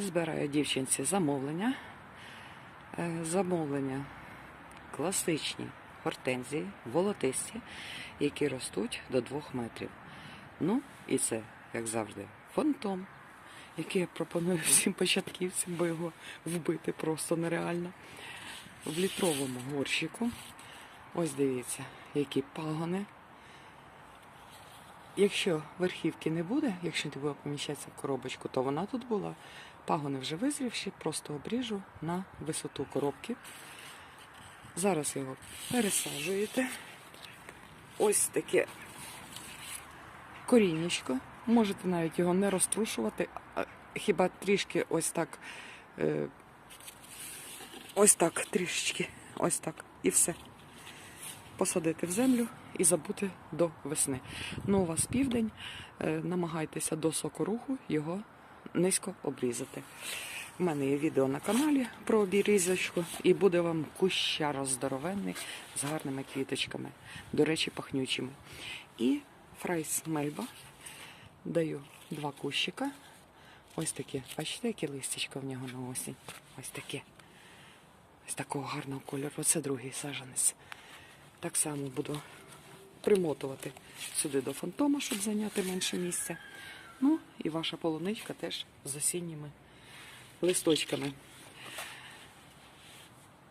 Збираю дівчинці замовлення. Е, Замовлення класичні гортензії, волотисті, які ростуть до 2 метрів. Ну, і це, як завжди, фантом, який я пропоную всім початківцям, бо його вбити просто нереально. В літровому горщику. Ось дивіться, які пагони. Якщо верхівки не буде, якщо не буде поміщатися в коробочку, то вона тут була. Пагони вже визрівші, просто обріжу на висоту коробки. Зараз його пересаджуєте. Ось таке коріннячко. Можете навіть його не розтрушувати, а хіба трішки ось так, е, ось так трішечки, ось так, і все. Посадити в землю і забути до весни. Ну, у вас південь, е, намагайтеся до сокоруху його низько обрізати. У мене є відео на каналі про обрізочку, і буде вам куща здоровенний з гарними квіточками, до речі, пахнючими. І фрайс мельба. Даю два кущика. Ось такі. Бачите, яке листячко в нього на осінь? Ось таке. Ось такого гарного кольору. Оце другий сажанець. Так само буду примотувати сюди до фантома, щоб зайняти менше місця. Ну і ваша полуничка теж з осінніми листочками.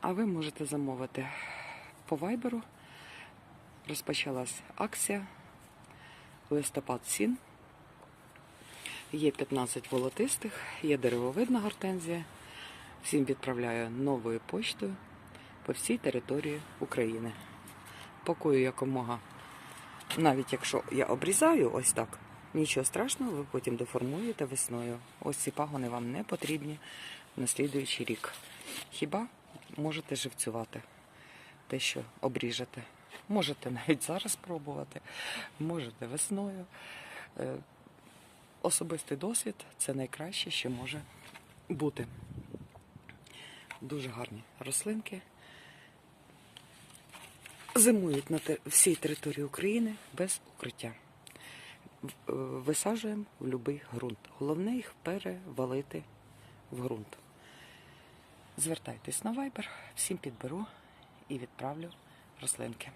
А ви можете замовити по вайберу. Розпочалась акція листопад сін. Є 15 волотистих, є деревовидна гортензія. Всім відправляю новою почтою по всій території України. Пакую якомога. Навіть якщо я обрізаю ось так, нічого страшного, ви потім деформуєте весною. Ось ці пагони вам не потрібні на слідуючий рік. Хіба можете живцювати те, що обріжете. Можете навіть зараз пробувати, можете весною. Е, Особистий досвід це найкраще, що може бути. Дуже гарні рослинки. Зимують на всій території України без укриття. Е, Висаджуємо в будь-який ґрунт. Головне їх перевалити в ґрунт. Звертайтесь на Viber, всім підберу і відправлю рослинки.